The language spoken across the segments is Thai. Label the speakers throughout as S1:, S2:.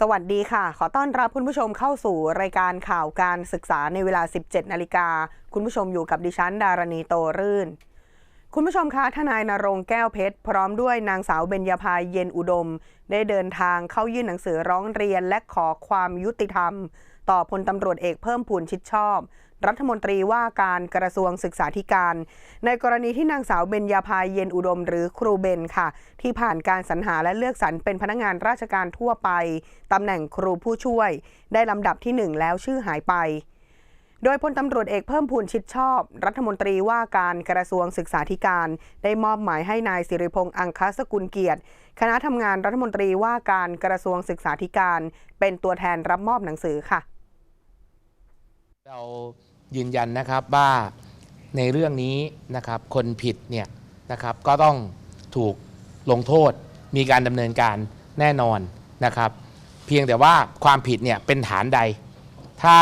S1: สวัสดีค่ะ ขอต้อนรับคุณผู้ชมเข้าสู่รายการข่าวการศึกษาในเวลา 17 นาฬิกา คุณผู้ชมอยู่กับดิฉัน ดารณีโตรื่น คุณผู้ชมคะทนายนรงแก้วเพชร พร้อมด้วยนางสาวเบญญาภาเย็นอุดม ได้เดินทางเข้ายื่นหนังสือร้องเรียนและขอความยุติธรรม ต่อพลตำรวจเอกเพิ่มพูนชิดชอบ รัฐมนตรีว่าการกระทรวงศึกษาธิการ ในกรณีที่นางสาวเบญญาภายเย็นอุดมหรือครูเบนค่ะ ที่ผ่านการสรรหาและเลือกสรรเป็นพนักงานราชการทั่วไปตำแหน่งครูผู้ช่วย ได้ลำดับที่หนึ่งแล้วชื่อหายไปโดยพลตำรวจเอกเพิ่มพูนชิดชอบ รัฐมนตรีว่าการกระทรวงศึกษาธิการ ได้มอบหมายให้นายสิริพงษ์อังคสกุลเกียรติ คณะทำงานรัฐมนตรีว่าการกระทรวงศึกษาธิการ เป็นตัวแทนรับมอบหนังสือค่ะ
S2: เรา ยืนยันนะครับว่าในเรื่องนี้นะครับคนผิดเนี่ยนะครับก็ต้องถูกลงโทษมีการดำเนินการแน่นอนนะครับ เพียงแต่ว่าความผิดเนี่ยเป็นฐานใด ถ้า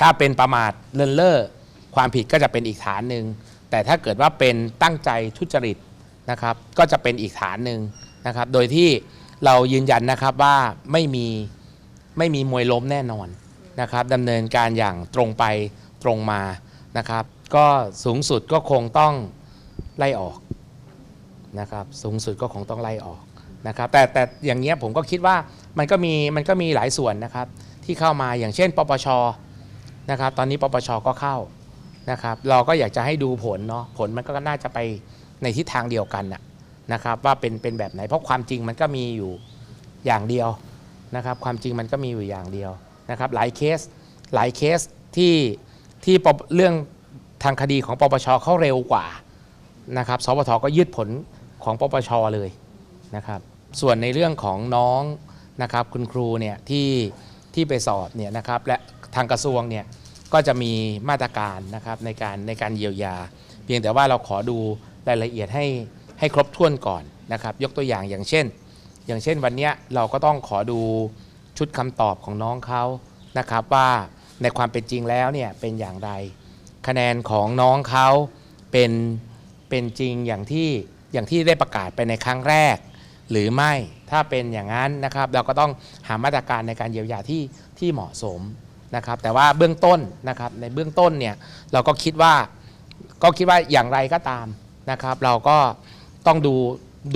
S2: ถ้าเป็นประมาทเลินเล่อความผิดก็จะเป็นอีกฐานหนึ่งแต่ถ้าเกิดว่าเป็นตั้งใจทุจริตนะครับ ก็จะเป็นอีกฐานหนึ่งนะครับ โดยที่เรายืนยันนะครับว่าไม่มีไม่มีมวยล้มแน่นอน นะครับดำเนินการอย่างตรงไปตรงมานะครับ ก็สูงสุดก็คงต้องไล่ออกนะครับสูงสุดก็คงต้องไล่ออกนะครับแต่แต่อย่างเงี้ยผมก็คิดว่ามันก็มีมันก็มีหลายส่วนนะครับที่เข้ามาอย่างเช่น ปปชนะครับตอนนี้ปปชก็เข้านะครับเราก็อยากจะให้ดูผลเนาะผลมันก็น่าจะไปในทิศทางเดียวกันน่ะนะครับว่าเป็นเป็นแบบไหนเพราะความจริงมันก็มีอยู่อย่างเดียวนะครับความจริงมันก็มีอยู่อย่างเดียว นะครับหลายเคสหลายเคสที่ที่เรื่องทางคดีของปปชเขาเร็วกว่านะครับสปทก็ยืดผลของปปชเลยนะครับส่วนในเรื่องของน้องนะครับคุณครูเนี่ยที่ที่ไปสอบเนี่ยนะครับและทางกระทรวงเนี่ยก็จะมีมาตรการนะครับในการในการเยียวยา เพียงแต่ว่าเราขอดูรายละเอียดให้ให้ครบถ้วนก่อนนะครับยกตัวอย่างอย่างเช่น อย่างเช่นวันเนี้ยเราก็ต้องขอดู ชุดคำตอบของน้องเขานะครับว่าในความเป็นจริงแล้วเนี่ยเป็นอย่างไร คะแนนของน้องเขาเป็นเป็นจริงอย่างที่อย่างที่ได้ประกาศไปในครั้งแรก หรือไม่ถ้าเป็นอย่างนั้นนะครับ เราก็ต้องหามาตรการในการเยียวยาที่ที่เหมาะสมนะครับ แต่ว่าเบื้องต้นนะครับในเบื้องต้นเนี่ยเราก็คิดว่าก็คิดว่าอย่างไรก็ตามนะครับ เราก็ต้องดู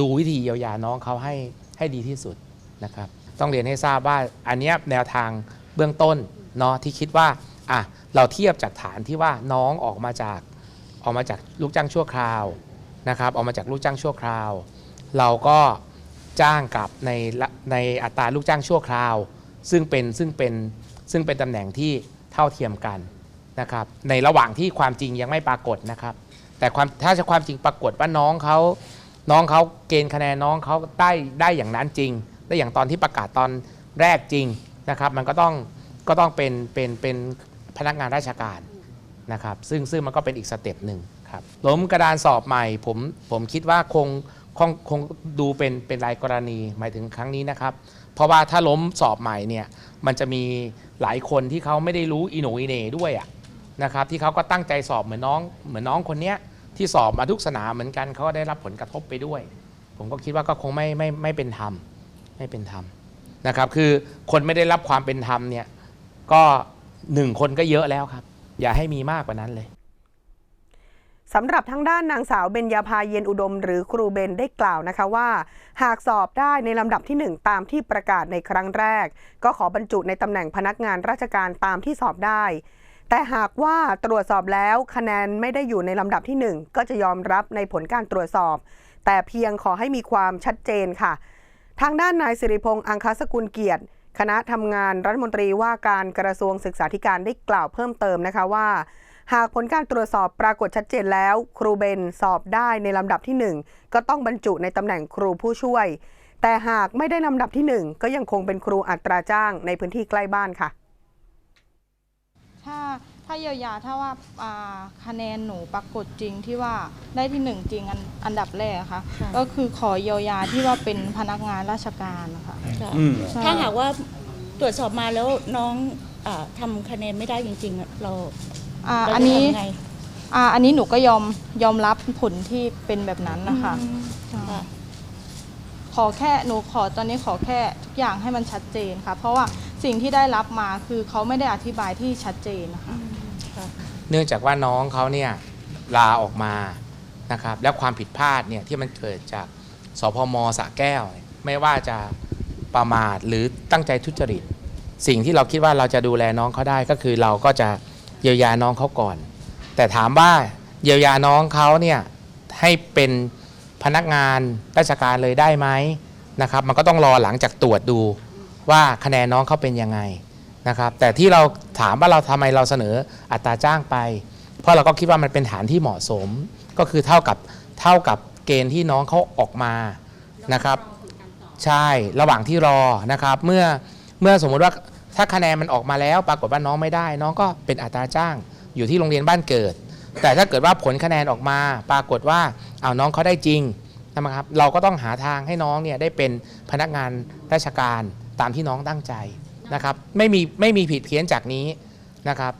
S2: ดูวิธีเยียวยาน้องเขาให้ให้ดีที่สุดนะครับ ต้องเรียนให้ทราบว่าอันนี้แนวทางเบื้องต้นเนาะที่คิดว่าอะเราเทียบจากฐานที่ว่าน้องออกมาจากออกมาจากลูกจ้างชั่วคราวนะครับออกมาจากลูกจ้างชั่วคราว เราก็จ้างกลับในในอัตราลูกจ้างชั่วคราว ซึ่งเป็นซึ่งเป็นซึ่งเป็นตำแหน่งที่เท่าเทียมกันนะครับในระหว่างที่ความจริงยังไม่ปรากฏนะครับ แต่ความถ้าจะความจริงปรากฏว่าน้องเขาน้องเขาเกณฑ์คะแนนน้องเขาได้ได้อย่างนั้นจริง ได้อย่างตอนที่ประกาศตอนแรกจริงนะครับมันก็ต้องก็ต้องเป็นเป็นเป็นพนักงานราชการนะครับซึ่งซึ่งมันก็เป็นอีกสเต็ปหนึ่งครับล้มกระดานสอบใหม่ผมผมคิดว่าคงคงคงดูเป็นเป็นรายกรณีหมายถึงครั้งนี้นะครับ เพราะว่าถ้าล้มสอบใหม่เนี่ยมันจะมีหลายคนที่เขาไม่ได้รู้อีโหนอีเน่ด้วยอะนะครับที่เขาก็ตั้งใจสอบเหมือนน้องเหมือนน้องคนเนี้ยที่สอบมาทุกสนามเหมือนกันเขาก็ได้รับผลกระทบไปด้วย ผมก็คิดว่าก็คงไม่ไม่ไม่เป็นธรรม ไม่เป็นธรรมนะครับ คือคนไม่ได้รับความเป็นธรรมเนี่ยก็หนึ่งคนก็เยอะแล้วครับ อย่าให้มีมากกว่านั้นเลย
S1: สำหรับทางด้านนางสาวเบญญาภาเย็นอุดม หรือครูเบนได้กล่าวนะคะว่า หากสอบได้ในลำดับที่ 1 ตามที่ประกาศในครั้งแรก ก็ขอบรรจุในตำแหน่งพนักงานราชการตามที่สอบได้ แต่หากว่าตรวจสอบแล้วคะแนนไม่ได้อยู่ในลำดับที่ 1 ก็จะยอมรับในผลการตรวจสอบ แต่เพียงขอให้มีความชัดเจนค่ะ ทางด้านนายสิริพงษ์อังคสกุลเกียรติ คณะทำงานรัฐมนตรีว่าการกระทรวงศึกษาธิการได้กล่าวเพิ่มเติมนะคะว่า หากผลการตรวจสอบปรากฏชัดเจนแล้ว ครูเบนสอบได้ในลำดับที่ 1 ก็ต้องบรรจุในตำแหน่งครูผู้ช่วย แต่หากไม่ได้ลำดับที่ 1 ก็ยังคงเป็นครูอัตราจ้างในพื้นที่ใกล้บ้านค่ะ
S3: ถ้าถ้าเยียวยาถ้าว่าอ่าคะแนนหนูปรากฏจริงที่ว่าได้ที่หนึ่งจริงอันอันดับแรกอะค่ะ
S4: ค่ะ
S3: ก็คือขอเยียวยาที่ว่าเป็นพนักงานราชการนะคะ
S4: ค่ะ
S5: อืม
S3: ใช่
S4: ถ้าหากว่าตรวจสอบมาแล้วน้องอาทำคะแนนไม่ได้จริงๆอะเรา
S3: อ่า
S4: เราจะ
S3: อันนี้
S4: ทำไง
S3: อ่าอันนี้หนูก็ยอมยอมรับผลที่เป็นแบบนั้นนะคะ
S4: อืม
S3: ใช่
S4: ค่ะ
S3: ขอแค่หนูขอตอนนี้ขอแค่ทุกอย่างให้มันชัดเจนค่ะ เพราะว่าสิ่งที่ได้รับมาคือเขาไม่ได้อธิบายที่ชัดเจนนะคะ
S2: เนื่องจากว่าน้องเขาเนี่ยลาออกมานะครับแล้วความผิดพลาดเนี่ยที่มันเกิดจากสพมสะแก้ว ไม่ว่าจะประมาทหรือตั้งใจทุจริต สิ่งที่เราคิดว่าเราจะดูแลน้องเขาได้ก็คือเราก็จะเยียวยาน้องเขาก่อน แต่ถามว่าเยียวยาน้องเขาเนี่ยให้เป็นพนักงานราชการเลยได้ไหมนะครับ มันก็ต้องรอหลังจากตรวจดูว่าคะแนนน้องเขาเป็นยังไง นะครับแต่ที่เราถามว่าเราทำไมเราเสนออัตราจ้างไป เพราะเราก็คิดว่ามันเป็นฐานที่เหมาะสม ก็คือเท่ากับเท่ากับเกณฑ์ที่น้องเขาออกมานะครับ ใช่ระหว่างที่รอนะครับ เมื่อเมื่อสมมุติว่าถ้าคะแนนมันออกมาแล้ว ปรากฏว่าน้องไม่ได้ น้องก็เป็นอัตราจ้างอยู่ที่โรงเรียนบ้านเกิด แต่ถ้าเกิดว่าผลคะแนนออกมา ปรากฏว่าเอาน้องเขาได้จริงนะครับเราก็ต้องหาทางให้น้องเนี่ยได้เป็นพนักงานราชการตามที่น้องตั้งใจ นะครับไม่มีไม่มีผิดเพี้ยนจากนี้นะครับ